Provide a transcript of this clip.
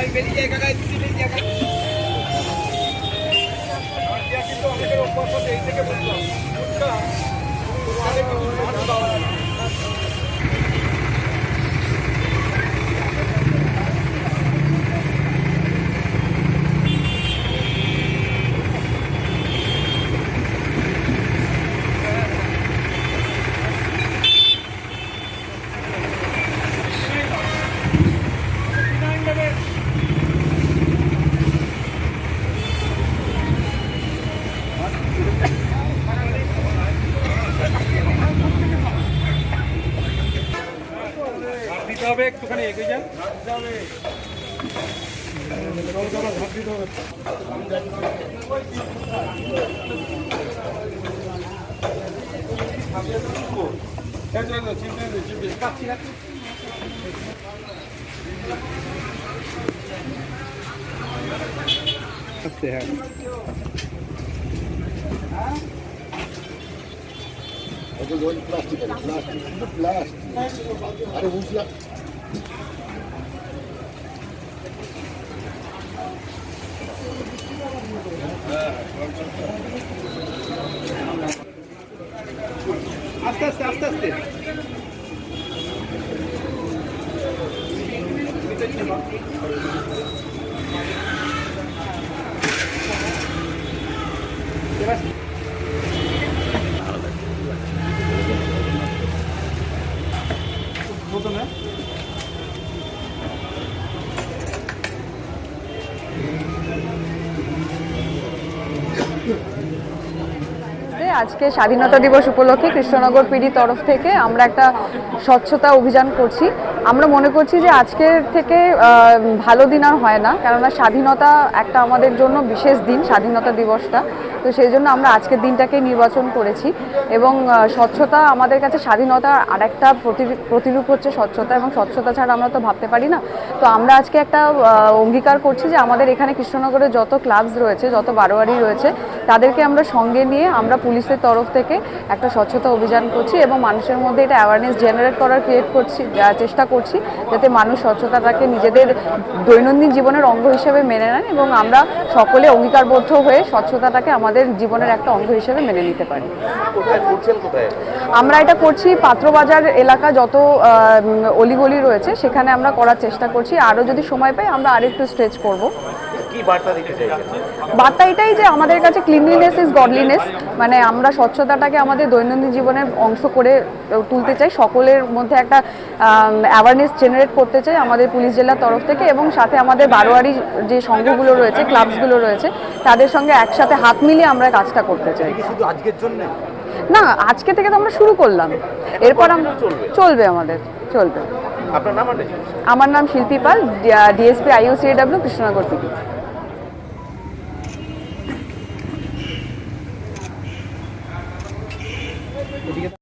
দিতে হবে একটুখানি এগিয়ে যান হ্যাঁ প্লাস্টিক আছে প্লাস্টিক শুধু আস্তে আস্তে আস্তে আস্তে প্রথমে আজকে স্বাধীনতা দিবস উপলক্ষে কৃষ্ণনগর পিডি তরফ থেকে আমরা একটা স্বচ্ছতা অভিযান করছি। আমরা মনে করছি যে আজকের থেকে ভালো দিন আর হয় না, কেননা স্বাধীনতা একটা আমাদের জন্য বিশেষ দিন, স্বাধীনতা দিবসটা। তো সেই জন্য আমরা আজকের দিনটাকে নির্বাচন করেছি এবং স্বচ্ছতা আমাদের কাছে স্বাধীনতার আরেকটা প্রতি- প্রতিরূপ হচ্ছে স্বচ্ছতা এবং স্বচ্ছতা ছাড়া আমরা তো ভাবতে পারি না। তো আমরা আজকে একটা অঙ্গীকার করছি যে আমাদের এখানে কৃষ্ণনগরে যত ক্লাবস রয়েছে, যত বারোয়ারি রয়েছে, তাদেরকে আমরা সঙ্গে নিয়ে আমরা পুলিশের তরফ থেকে একটা স্বচ্ছতা অভিযান করছি এবং মানুষের মধ্যে এটা অ্যাওয়ারনেস জেনারেট করার ক্রিয়েট করছি চেষ্টা করছি যাতে মানুষ স্বচ্ছতাটাকে নিজেদের দৈনন্দিন জীবনের অঙ্গ হিসেবে মেনে নেন এবং আমরা সকলে অঙ্গীকারবদ্ধ হয়ে স্বচ্ছতাটাকে আমাদের জীবনের একটা অঙ্গ হিসেবে মেনে নিতে পারি। আমরা এটা করছি পাত্রবাজার এলাকা যত অলিগলি রয়েছে সেখানে আমরা করার চেষ্টা করছি। আরও যদি সময় পাই আমরা আরেকটু স্ট্রেচ করব। কি বার্তা দিতে চাইছেন? বার্তা এটাই যে আমাদের কাছে ক্লিনলিনেস ইজ গডলিনেস মানে আমরা স্বচ্ছতাটাকে আমাদের দৈনন্দিন জীবনের অংশ করে তুলতে চাই সকলের মধ্যে একটা অ্যাওয়ারনেস জেনারেট করতে চাই আমাদের পুলিশ জেলার তরফ থেকে এবং সাথে আমাদের বারোয়ারি যে সংঘগুলো রয়েছে ক্লাবসগুলো রয়েছে তাদের সঙ্গে একসাথে হাত মিলিয়ে আমরা কাজটা করতে চাই। শুধু আজকের জন্য? না আজকে থেকে তো আমরা শুরু করলাম। এরপর আমরা চলবে? আমাদের চলবে। আপনার নাম আমার নাম শিল্পী পাল ডিএসপি আইইউসিএডব্লিউ কৃষ্ণনগর থেকে। Etiqueta.